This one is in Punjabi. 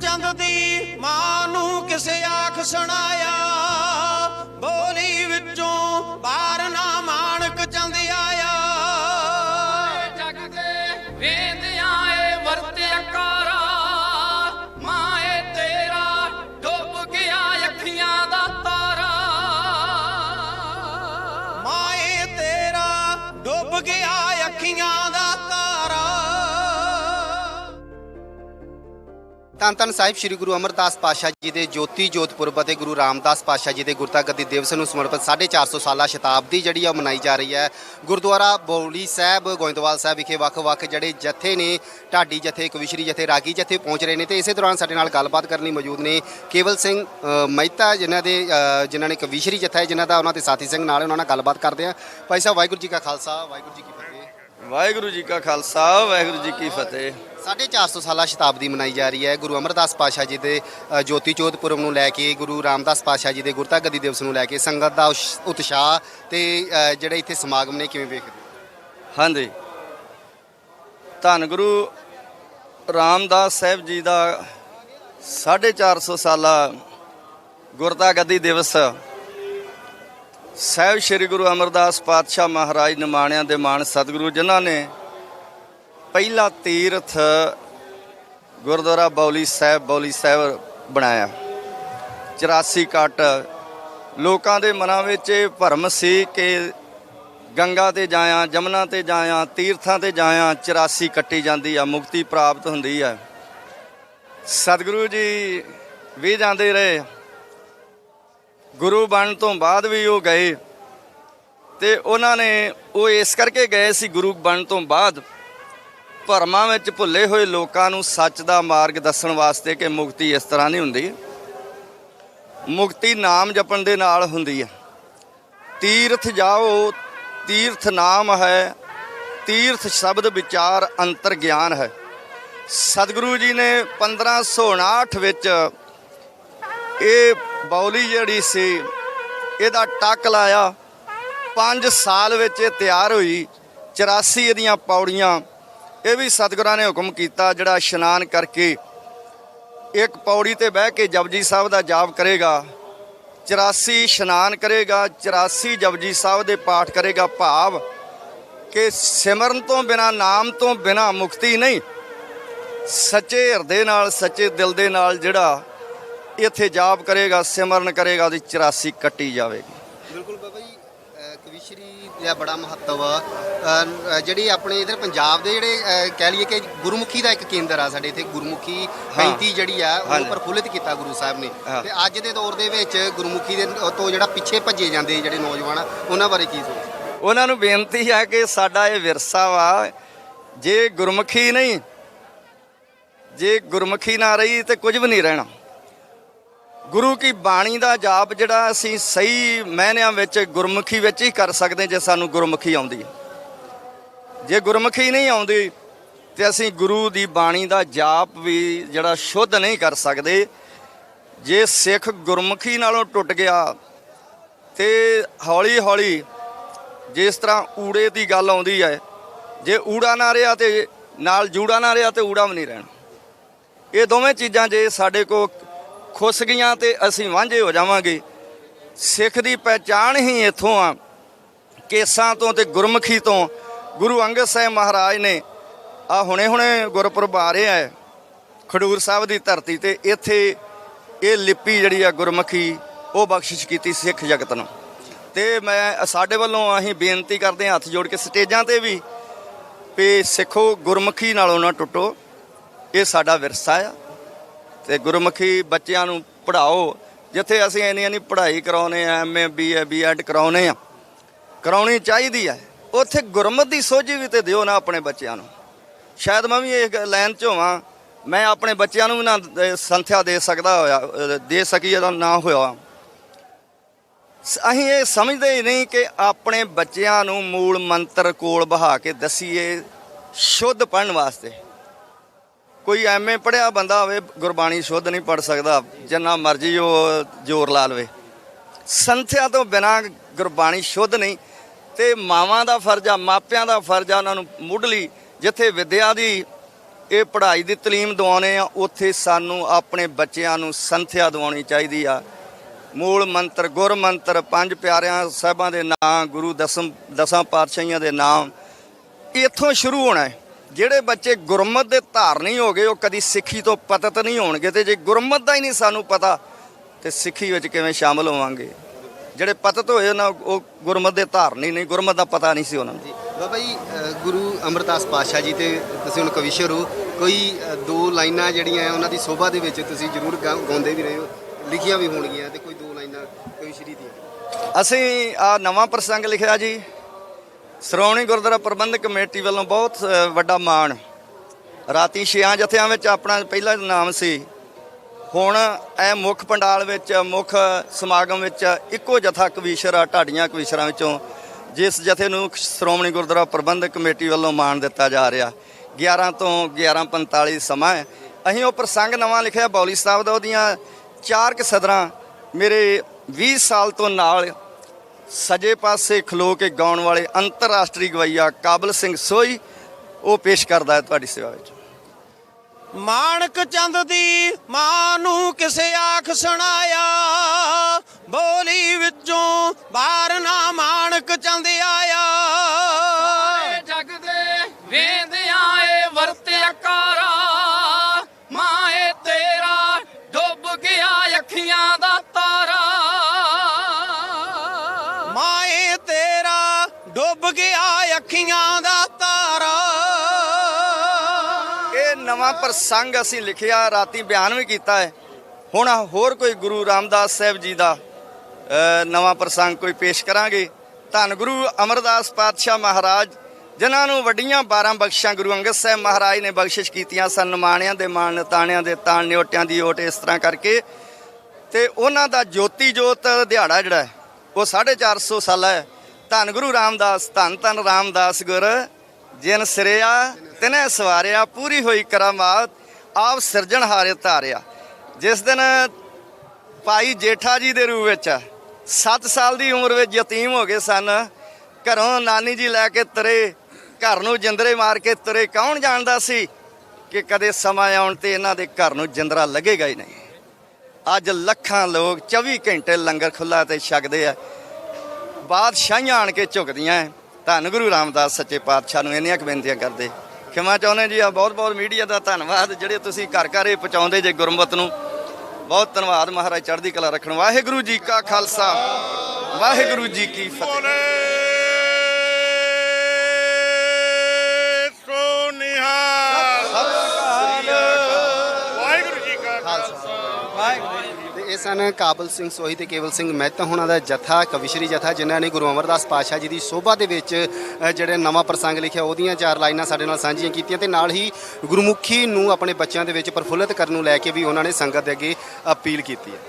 ਚੰਦ ਦੀ ਮਾਂ ਨੂੰ ਕਿਸੇ ਆਖ ਸੁਣਾਇਆ। ਧੰਨ ਧੰਨ ਸਾਹਿਬ ਸ੍ਰੀ ਗੁਰੂ ਅਮਰਦਾਸ ਪਾਤਸ਼ਾਹ ਜੀ ਦੇ ਜੋਤੀ ਜੋਤਪੁਰਬ ਅਤੇ ਗੁਰੂ ਰਾਮਦਾਸ ਪਾਤਸ਼ਾਹ ਜੀ ਦੇ ਗੁਰਤਾ ਗੱਦੀ ਦਿਵਸ ਨੂੰ ਸਮਰਪਿਤ 450 ਸਾਲਾ ਸ਼ਤਾਬਦੀ ਜਿਹੜੀ ਆ ਉਹ ਮਨਾਈ ਜਾ ਰਹੀ ਹੈ। ਗੁਰਦੁਆਰਾ ਬੌਲੀ ਸਾਹਿਬ, ਗੋਇੰਦਵਾਲ ਸਾਹਿਬ ਵਿਖੇ ਵੱਖ-ਵੱਖ ਜਿਹੜੇ ਜਥੇ ਨੇ, ਢਾਡੀ ਜਥੇ, ਕਵਿਸ਼ਰੀ ਜਥੇ, ਰਾਗੀ ਜਥੇ ਪਹੁੰਚ ਰਹੇ ਨੇ ਤੇ ਇਸੇ ਦੌਰਾਨ ਸਾਡੇ ਨਾਲ ਗੱਲਬਾਤ ਕਰਨ ਲਈ ਮੌਜੂਦ ਨੇ ਕੇਵਲ ਸਿੰਘ ਮਹਿਤਾ ਜਿਨ੍ਹਾਂ ਦੇ ਜਿਨ੍ਹਾਂ ਨੇ ਕਵਿਸ਼ਰੀ ਜਥਾ ਹੈ, ਜਿਨ੍ਹਾਂ ਦਾ ਉਹਨਾਂ ਦੇ ਸਾਥੀ ਸਿੰਘ ਨਾਲ ਉਹਨਾਂ ਨਾਲ ਗੱਲਬਾਤ ਕਰਦੇ ਆ ਭਾਈ ਸਾਹਿਬ, ਵਾਹਿਗੁਰੂ ਜੀ ਕਾ ਖਾਲਸਾ, ਵਾਹਿਗੁਰੂ ਜੀ ਕੀ ਫਤਿਹ। ਵਾਹਿਗੁਰੂ ਜੀ ਕਾ ਖਾਲਸਾ, ਵਾਹਿਗੁਰੂ ਜੀ ਕੀ ਫਤਿਹ। 450 ਸਾਲਾ ਸ਼ਤਾਬਦੀ ਮਨਾਈ ਜਾ ਰਹੀ ਹੈ। ਗੁਰੂ ਅਮਰਦਾਸ ਪਾਤਸ਼ਾਹ ਜੀ ਦੇ ਜੋਤੀ ਜੋਤ ਪੁਰਬ ਨੂੰ ਲੈ ਕੇ, ਗੁਰੂ ਰਾਮਦਾਸ ਪਾਤਸ਼ਾਹ ਜੀ ਦੇ ਗੁਰਤਾ ਗੱਦੀ ਦਿਵਸ ਨੂੰ ਲੈ ਕੇ ਸੰਗਤ ਦਾ ਉਸ਼- ਉਤਸ਼ਾਹ ਤੇ ਜਿਹੜੇ ਇੱਥੇ ਸਮਾਗਮ ਨੇ, ਕਿਵੇਂ ਵੇਖਦੇ ਹਾਂਜੀ। ਧੰਨ ਗੁਰੂ ਰਾਮਦਾਸ ਸਾਹਿਬ ਜੀ ਦਾ 450 ਸਾਲਾ ਗੁਰਤਾ ਗੱਦੀ ਦਿਵਸ। ਸਾਹਿਬ ਸ੍ਰੀ ਗੁਰੂ ਅਮਰਦਾਸ ਪਾਤਸ਼ਾਹ ਮਹਾਰਾਜ ਨਿਮਾਣਿਆਂ ਦੇ ਮਾਣ ਸਤਿਗੁਰੂ ਜਿਨ੍ਹਾਂ ਨੇ ਪਹਿਲਾ ਤੀਰਥ ਗੁਰਦੁਆਰਾ ਬੌਲੀ ਸਾਹਿਬ ਬੌਲੀ ਸਾਹਿਬ ਬਣਾਇਆ। 84 ਕੱਟ ਲੋਕਾਂ ਦੇ ਮਨਾਂ ਵਿੱਚ ਇਹ ਭਰਮ ਸੀ ਕਿ ਗੰਗਾ ਤੇ ਜਾਇਆ, ਜਮਨਾ ਤੇ ਜਾਇਆ, ਤੀਰਥਾਂ ਤੇ ਜਾਇਆ 84 ਕੱਟੀ ਜਾਂਦੀ ਆ, ਮੁਕਤੀ ਪ੍ਰਾਪਤ ਹੁੰਦੀ ਆ। ਸਤਿਗੁਰੂ ਜੀ ਵੀ ਜਾਂਦੇ ਰਹੇ। ਗੁਰੂ ਬਣਨ ਤੋਂ ਬਾਅਦ ਵੀ ਉਹ ਗਏ। ਤੇ ਉਹਨਾਂ ਨੇ ਉਹ ਇਸ ਕਰਕੇ ਗਏ ਸੀ ਗੁਰੂ ਬਣਨ ਤੋਂ ਬਾਅਦ। ਭਰਮਾਂ ਵਿੱਚ ਭੁੱਲੇ ਹੋਏ ਲੋਕਾਂ ਨੂੰ ਸੱਚ ਦਾ ਮਾਰਗ ਦੱਸਣ ਵਾਸਤੇ ਕਿ ਮੁਕਤੀ ਇਸ ਤਰ੍ਹਾਂ ਨਹੀਂ ਹੁੰਦੀ। ਮੁਕਤੀ ਨਾਮ ਜਪਣ ਦੇ ਨਾਲ ਹੁੰਦੀ ਹੈ। ਤੀਰਥ ਜਾਓ, ਤੀਰਥ ਨਾਮ ਹੈ, ਤੀਰਥ ਸ਼ਬਦ ਵਿਚਾਰ ਅੰਤਰ ਗਿਆਨ ਹੈ। ਸਤਿਗੁਰੂ ਜੀ ਨੇ 1559 ਵਿੱਚ ਇਹ ਬੌਲੀ ਜਿਹੜੀ ਸੀ, ਇਹਦਾ ਟੱਕ ਲਾਇਆ। 5 ਸਾਲ ਵਿੱਚ ਇਹ ਤਿਆਰ ਹੋਈ 84 ਇਹਦੀਆਂ ਪੌੜੀਆਂ ਇਹ ਵੀ ਸਤਿਗੁਰਾਂ ਨੇ ਹੁਕਮ ਕੀਤਾ ਜਿਹੜਾ ਇਸ਼ਨਾਨ ਕਰਕੇ ਇੱਕ ਪੌੜੀ ਤੇ ਬਹਿ ਕੇ ਜਪਜੀ ਸਾਹਿਬ ਦਾ ਜਾਪ ਕਰੇਗਾ 84 ਇਸ਼ਨਾਨ ਕਰੇਗਾ 84 ਜਪਜੀ ਸਾਹਿਬ ਦੇ ਪਾਠ ਕਰੇਗਾ ਭਾਵ ਕਿ ਸਿਮਰਨ ਤੋਂ ਬਿਨਾ, ਨਾਮ ਤੋਂ ਬਿਨਾ ਮੁਕਤੀ ਨਹੀਂ, ਸੱਚੇ ਹਿਰਦੇ ਨਾਲ, ਸੱਚੇ ਦਿਲ ਦੇ ਨਾਲ ਜਿਹੜਾ ਇੱਥੇ ਜਾਪ ਕਰੇਗਾ, ਸਿਮਰਨ ਕਰੇਗਾ, ਉਹਦੀ 84 ਕੱਟੀ ਜਾਵੇਗੀ। ਬਿਲਕੁਲ ਬਾਬਾ ਜੀ ਕਵਿਸ਼ਰੀ ਦਾ ਬੜਾ ਮਹੱਤਵ ਆ ਜਿਹੜੀ ਆਪਣੇ ਇਧਰ ਪੰਜਾਬ ਦੇ ਜਿਹੜੇ ਅ, ਕਹਿ ਲਈਏ ਕਿ ਗੁਰਮੁਖੀ ਦਾ ਇੱਕ ਕੇਂਦਰ ਆ ਸਾਡੇ ਇੱਥੇ ਗੁਰਮੁਖੀ। 35 ਜਿਹੜੀ ਆ ਉਹ। ਪ੍ਰਫੁੱਲਿਤ ਕੀਤਾ ਗੁਰੂ ਸਾਹਿਬ ਨੇ ਹਾਂ। ਤੇ ਅੱਜ ਦੇ ਦੌਰ ਦੇ ਵਿੱਚ ਗੁਰਮੁਖੀ ਦੇ ਤੋਂ ਜਿਹੜਾ ਪਿੱਛੇ ਭੱਜੇ ਜਾਂਦੇ ਜਿਹੜੇ ਨੌਜਵਾਨ ਆ ਉਹਨਾਂ ਬਾਰੇ ਕੀ ਸੋਚਦੇ ਉਹਨਾਂ ਨੂੰ ਬੇਨਤੀ ਹੈ ਕਿ ਸਾਡਾ ਇਹ ਵਿਰਸਾ ਵਾ ਜੇ ਗੁਰਮੁਖੀ ਨਹੀਂ ਜੇ ਗੁਰਮੁਖੀ ਨਾ ਰਹੀ ਤੇ ਕੁਝ ਵੀ ਨਹੀਂ ਰਹਿਣਾ ਗੁਰੂ ਕੀ ਬਾਣੀ ਦਾ ਜਾਪ ਜਿਹੜਾ ਅਸੀਂ ਸਹੀ ਮਹਿਨਿਆਂ ਵਿੱਚ, ਗੁਰਮੁਖੀ ਵਿੱਚ ਹੀ ਕਰ ਸਕਦੇ ਜੇ ਸਾਨੂੰ ਗੁਰਮੁਖੀ ਆਉਂਦੀ ਹੈ। ਜੇ ਗੁਰਮੁਖੀ ਨਹੀਂ ਆਉਂਦੀ, ਤੇ ਅਸੀਂ ਗੁਰੂ ਦੀ ਬਾਣੀ ਦਾ ਜਾਪ ਵੀ ਜਿਹੜਾ ਸ਼ੁੱਧ ਨਹੀਂ ਕਰ ਸਕਦੇ। ਜੇ ਸਿੱਖ ਗੁਰਮੁਖੀ ਨਾਲੋਂ ਟੁੱਟ ਗਿਆ, ਤੇ ਹੌਲੀ ਹੌਲੀ ਜਿਸ ਤਰ੍ਹਾਂ ਊੜੇ ਦੀ ਗੱਲ ਆਉਂਦੀ ਹੈ, ਜੇ ਊੜਾ ਨਾ ਰਿਹਾ ਤੇ ਨਾਲ ਜੂੜਾ ਨਾ ਰਿਹਾ ਤੇ ਊੜਾ ਵੀ ਨਹੀਂ ਰਹਿਣਾ। ਇਹ ਦੋਵੇਂ ਚੀਜ਼ਾਂ ਜੇ ਸਾਡੇ ਕੋ ਖੁੱਸ ਗਈਆਂ ਤੇ ਅਸੀਂ ਵਾਂਝੇ ਹੋ ਜਾਵਾਂਗੇ। ਸਿੱਖ ਦੀ ਪਹਿਚਾਣ ਹੀ ਇੱਥੋਂ ਆ। ਕੇਸਾਂ ਤੋਂ ਤੇ ਗੁਰਮੁਖੀ ਤੋਂ ਗੁਰੂ ਅੰਗਦ ਸਾਹਿਬ ਮਹਾਰਾਜ ਨੇ ਆ ਹੁਣੇ ਹੁਣੇ ਗੁਰਪੁਰਬ ਆ ਰਿਹਾ ਹੈ। ਖਡੂਰ ਸਾਹਿਬ ਦੀ ਧਰਤੀ ਤੇ ਇੱਥੇ ਇਹ ਲਿਪੀ ਜਿਹੜੀ ਆ ਗੁਰਮੁਖੀ, ਉਹ ਬਖਸ਼ਿਸ਼ ਕੀਤੀ ਸਿੱਖ ਜਗਤ ਨੂੰ। ਤੇ ਮੈਂ ਸਾਡੇ ਵੱਲੋਂ ਅਸੀਂ ਬੇਨਤੀ ਕਰਦੇ ਹਾਂ ਹੱਥ ਜੋੜ ਕੇ ਸਟੇਜਾਂ ਤੇ ਵੀ ਵੀ ਸਿੱਖੋ, ਗੁਰਮੁਖੀ ਨਾਲੋਂ ਨਾ ਟੁੱਟੋ। ਇਹ ਸਾਡਾ ਵਿਰਸਾ ਆ। ਤੇ ਗੁਰਮੁਖੀ ਬੱਚਿਆਂ ਨੂੰ ਪੜ੍ਹਾਓ, ਜਿੱਥੇ ਅਸੀਂ ਇੰਨੀ ਇੰਨੀ ਪੜ੍ਹਾਈ ਕਰਾਉਨੇ ਆ ਐਮਏ ਬੀਏ ਬੀਐਡ ਕਰਾਉਨੇ ਆ ਕਰਾਉਣੀ ਚਾਹੀਦੀ ਹੈ। ਉੱਥੇ ਗੁਰਮਤ ਦੀ ਸੋਝੀ ਵੀ ਤੇ ਦਿਓ ਨਾ ਆਪਣੇ ਬੱਚਿਆਂ ਨੂੰ। ਸ਼ਾਇਦ ਮੈਂ ਵੀ ਇਹ ਲਾਈਨ 'ਚ ਹੋਵਾਂ, ਮੈਂ ਆਪਣੇ ਬੱਚਿਆਂ ਨੂੰ ਵੀ ਨਾ ਸੰਥਿਆ ਦੇ ਸਕਦਾ ਹੋਇਆ ਦੇ ਸਕੀ ਇਹਦਾ ਨਾ ਹੋਇਆ। ਸ- ਅਸੀਂ ਇਹ ਸਮਝਦੇ ਹੀ ਨਹੀਂ ਕਿ ਆਪਣੇ ਬੱਚਿਆਂ ਨੂੰ ਮੂਲ ਮੰਤਰ ਕੋਲ ਬਹਾ ਕੇ ਦਸੀਏ ਸ਼ੁੱਧ ਪੜਨ ਵਾਸਤੇ। ਕੋਈ ਐਮਏ ਪੜਿਆ ਬੰਦਾ ਹੋਵੇ, ਗੁਰਬਾਣੀ ਸ਼ੁੱਧ ਨਹੀਂ ਪੜ ਸਕਦਾ, ਜਿੰਨਾ ਮਰਜ਼ੀ ਉਹ ਜ਼ੋਰ ਲਾ ਲਵੇ। ਸੰਥਿਆ ਤੋਂ ਬਿਨਾ ਗੁਰਬਾਣੀ ਸ਼ੁੱਧ ਨਹੀਂ, ਤੇ ਮਾਵਾਂ ਦਾ ਫਰਜ਼ ਆ, ਮਾਪਿਆਂ ਦਾ ਫਰਜ਼ ਆ, ਉਹਨਾਂ ਨੂੰ ਮੁੱਢਲੀ ਜਿੱਥੇ ਵਿਦਿਆ ਦੀ ਇਹ ਪੜ੍ਹਾਈ ਦੀ ਤਾਲੀਮ ਦਿਵਾਉਣੇ ਆ, ਉੱਥੇ ਸਾਨੂੰ ਆਪਣੇ ਬੱਚਿਆਂ ਨੂੰ ਸੰਥਿਆ ਦਿਵਾਉਣੀ ਚਾਹੀਦੀ ਆ। ਮੂਲ ਮੰਤਰ, ਗੁਰ ਮੰਤਰ, ਪੰਜ ਪਿਆਰਿਆਂ ਸਾਹਿਬਾਂ ਦੇ ਨਾਂ, ਗੁਰੂ ਦਸਮ ਦਸਾਂ ਪਾਤਸ਼ਾਹੀਆਂ ਦੇ ਨਾਮ, ਇੱਥੋਂ ਸ਼ੁਰੂ ਹੋਣਾ ਹੈ। ਜਿਹੜੇ ਬੱਚੇ ਗੁਰਮਤ ਦੇ ਧਾਰਨੀ ਹੋ ਗਏ ਉਹ ਕਦੀ ਸਿੱਖੀ ਤੋਂ ਪਤਤ ਨਹੀਂ ਹੋਣਗੇ ਤੇ ਜੇ ਗੁਰਮਤ ਦਾ ਹੀ ਨਹੀਂ ਸਾਨੂੰ ਪਤਾ ਤੇ ਸਿੱਖੀ ਵਿੱਚ ਕਿਵੇਂ ਸ਼ਾਮਲ ਹੋਵਾਂਗੇ? ਜਿਹੜੇ ਪਤਤ ਹੋਏ ਨਾ ਉਹ ਗੁਰਮਤ ਦੇ ਧਾਰਨੀ ਨਹੀਂ ਗੁਰਮਤ ਦਾ ਪਤਾ ਨਹੀਂ ਸੀ ਉਹਨਾਂ ਨੂੰ। ਬਾਬਾ ਜੀ ਗੁਰੂ ਅਮਰਦਾਸ ਪਾਤਸ਼ਾਹ ਜੀ ਤੇ ਤੁਸੀਂ ਹੁਣ ਕਵੀਸ਼ਰ ਹੋ ਕੋਈ ਦੋ ਲਾਈਨਾਂ ਜਿਹੜੀਆਂ ਆ ਉਹਨਾਂ ਦੀ ਸੋਭਾ ਦੇ ਵਿੱਚ ਤੁਸੀਂ ਜ਼ਰੂਰ ਗਾਉਂਦੇ ਵੀ ਰਹੇ ਹੋ ਲਿਖੀਆਂ ਵੀ ਹੋਣਗੀਆਂ ਤੇ ਕੋਈ ਦੋ ਲਾਈਨਾਂ ਕਵੀਸ਼ਰੀ ਦੀਆਂ ਅਸੀਂ ਆ ਨਵਾਂ ਪ੍ਰਸੰਗ ਲਿਖਿਆ ਜੀ ਸ਼੍ਰੋਮਣੀ ਗੁਰਦੁਆਰਾ ਪ੍ਰਬੰਧਕ ਕਮੇਟੀ ਵੱਲੋਂ ਬਹੁਤ ਵੱਡਾ ਮਾਣ। ਰਾਤੀ ਛਿਆਂ ਜਥਿਆਂ ਵਿੱਚ ਆਪਣਾ ਪਹਿਲਾ ਨਾਮ ਸੀ। ਹੁਣ ਇਹ ਮੁੱਖ ਪੰਡਾਲ ਵਿੱਚ, ਮੁੱਖ ਸਮਾਗਮ ਵਿੱਚ ਇੱਕੋ ਜਥਾ ਕਵੀਸ਼ਰ ਆ, ਢਾਡੀਆਂ ਕਵੀਸ਼ਰਾਂ ਵਿੱਚੋਂ, ਜਿਸ ਜਥੇ ਨੂੰ ਸ਼੍ਰੋਮਣੀ ਗੁਰਦੁਆਰਾ ਪ੍ਰਬੰਧਕ ਕਮੇਟੀ ਵੱਲੋਂ ਮਾਣ ਦਿੱਤਾ ਜਾ ਰਿਹਾ। 11 ਤੋਂ 11:45 ਸਮਾਂ ਹੈ। ਅਸੀਂ ਉਹ ਪ੍ਰਸੰਗ ਨਵਾਂ ਲਿਖਿਆ, ਬੌਲੀ ਸਾਹਿਬ ਦਾ, ਉਹਦੀਆਂ ਚਾਰ ਕ ਸਦਰਾਂ ਮੇਰੇ 20 ਸਾਲ ਤੋਂ ਨਾਲ ਸਜੇ ਪਾਸੇ ਖਲੋ ਕੇ ਗਾਉਣ ਵਾਲੇ ਅੰਤਰਰਾਸ਼ਟਰੀ ਗਵਈਆ ਕਾਬਲ ਸਿੰਘ ਸੋਈ, ਉਹ ਪੇਸ਼ ਕਰਦਾ ਹੈ ਤੁਹਾਡੀ ਸੇਵਾ ਵਿੱਚ। ਮਾਣਕ ਚੰਦ ਦੀ ਮਾਂ ਨੂੰ ਕਿਸੇ ਆਖ ਸੁਣਾਇਆ, ਬੋਲੀ ਵਿੱਚੋਂ ਬਾਹਰ ਨਾ ਮਾਣਕ ਚੰਦ ਆਇਆ। ਅੱਖੀਆਂ ਦਾ ਤਾਰਾ। ਇਹ ਨਵਾਂ ਪ੍ਰਸੰਗ ਅਸੀਂ ਲਿਖਿਆ, ਰਾਤੀ ਬਿਆਨ ਵੀ ਕੀਤਾ ਹੈ। ਹੁਣ ਹੋਰ ਕੋਈ ਗੁਰੂ ਰਾਮਦਾਸ ਸਾਹਿਬ ਜੀ ਦਾ ਨਵਾਂ ਪ੍ਰਸੰਗ ਕੋਈ ਪੇਸ਼ ਕਰਾਂਗੇ। ਧੰਨ ਗੁਰੂ ਅਮਰਦਾਸ ਪਾਤਸ਼ਾਹ ਮਹਾਰਾਜ, ਜਿਨ੍ਹਾਂ ਨੂੰ ਵੱਡੀਆਂ 12 ਬਖਸ਼ਾਂ ਗੁਰੂ ਅੰਗਦ ਸਾਹਿਬ ਮਹਾਰਾਜ ਨੇ ਬਖਸ਼ਿਸ਼ ਕੀਤੀਆਂ ਸਨ, ਨਿਮਾਣਿਆਂ ਦੇ ਮਾਣ, ਤਾਣਿਆਂ ਦੇ ਤਾਣ ਨਿਓਟਿਆਂ ਦੀ ਓਟ, ਇਸ ਤਰ੍ਹਾਂ ਕਰਕੇ। ਤੇ ਉਹਨਾਂ ਦਾ ਜੋਤੀ ਜੋਤ ਦਿਹਾੜਾ ਜਿਹੜਾ ਹੈ, ਉਹ 450 ਸਾਲਾ ਹੈ। ਧੰਨ ਗੁਰੂ ਰਾਮਦਾਸ, ਧੰਨ ਧੰਨ ਰਾਮਦਾਸ ਗੁਰ। ਜਿਨ ਸਿਰਿਆ, ਤਿਨੇ ਸਵਾਰਿਆ, ਪੂਰੀ ਹੋਈ ਕਰਾਮਾਤ, ਆਪ ਸਿਰਜਣਹਾਰੇ ਧਾਰਿਆ। ਜਿਸ ਦਿਨ ਭਾਈ ਜੇਠਾ ਜੀ ਦੇ ਰੂਪ ਵਿੱਚ 7 ਸਾਲ ਦੀ ਉਮਰ ਵਿੱਚ ਯਤੀਮ ਹੋ ਗਏ ਸਨ, ਘਰੋਂ ਨਾਨੀ ਜੀ ਲੈ ਕੇ ਤਰੇ, ਘਰ ਨੂੰ ਜਿੰਦਰੇ ਮਾਰ ਕੇ ਤਰੇ, ਕੌਣ ਜਾਣਦਾ ਸੀ ਕਿ ਕਦੇ ਸਮਾਂ ਆਉਣ ਤੇ ਇਹਨਾਂ ਦੇ ਘਰ ਨੂੰ ਜਿੰਦਰਾ ਲੱਗੇਗਾ ਹੀ ਨਹੀਂ। ਅੱਜ ਲੱਖਾਂ ਲੋਕ 24 ਘੰਟੇ ਲੰਗਰ ਖੁੱਲਾ ਤੇ ਛਕਦੇ ਆ। ਬਾਦਸ਼ਾਹੀਆਂ ਆਣ ਕੇ ਝੁਕਦੀਆਂ ਐ। ਧੰਨ ਗੁਰੂ ਰਾਮਦਾਸ ਸੱਚੇ ਪਾਤਸ਼ਾਹ ਨੂੰ ਇੰਨੀਆਂ ਕੁ ਬੇਨਤੀਆਂ ਕਰਦੇ। ਖਿਮਾ ਚਾਹੁੰਦੇ ਜੀ, ਆ ਬਹੁਤ ਬਹੁਤ ਮੀਡੀਆ ਦਾ ਧੰਨਵਾਦ, ਜਿਹੜੇ ਤੁਸੀਂ ਘਰ ਘਰ ਇਹ ਪਹੁੰਚਾਉਂਦੇ ਜੇ ਗੁਰਮਤ ਨੂੰ। ਬਹੁਤ ਧੰਨਵਾਦ ਮਹਾਰਾਜ ਚੜ੍ਹਦੀ ਕਲਾ ਰੱਖਣ। ਵਾਹਿਗੁਰੂ ਜੀ ਕਾ ਖਾਲਸਾ, ਵਾਹਿਗੁਰੂ ਜੀ ਕੀ ਫਤਿਹ। ਇਹ ਸਨ ਕਾਬਲ ਸਿੰਘ ਸੋਹੀ ਤੇ ਕੇਵਲ ਸਿੰਘ ਮਹਿਤਾ ਹੋਣਾ ਦਾ ਜਥਾ ਕਵਿਸ਼ਰੀ ਜਥਾ ਜਿਨ੍ਹਾਂ ਨੇ ਗੁਰੂ ਅਮਰਦਾਸ ਪਾਤਸ਼ਾਹ ਜੀ ਦੀ ਸੋਭਾ ਦੇ ਵਿੱਚ ਅ, ਜਿਹੜੇ ਨਵਾਂ ਪ੍ਰਸੰਗ ਲਿਖਿਆ ਉਹਦੀਆਂ ਚਾਰ ਲਾਈਨਾਂ ਸਾਡੇ ਨਾਲ ਸਾਂਝੀਆਂ ਕੀਤੀਆਂ ਤੇ ਨਾਲ ਹੀ ਗੁਰਮੁਖੀ ਨੂੰ ਆਪਣੇ ਬੱਚਿਆਂ ਦੇ ਵਿੱਚ ਪ੍ਰਫੁੱਲਤ ਕਰਨ ਨੂੰ ਲੈ ਕੇ ਵੀ ਉਹਨਾਂ ਨੇ ਸੰਗਤ ਦੇ ਅੱਗੇ ਅਪੀਲ ਕੀਤੀ ਹੈ।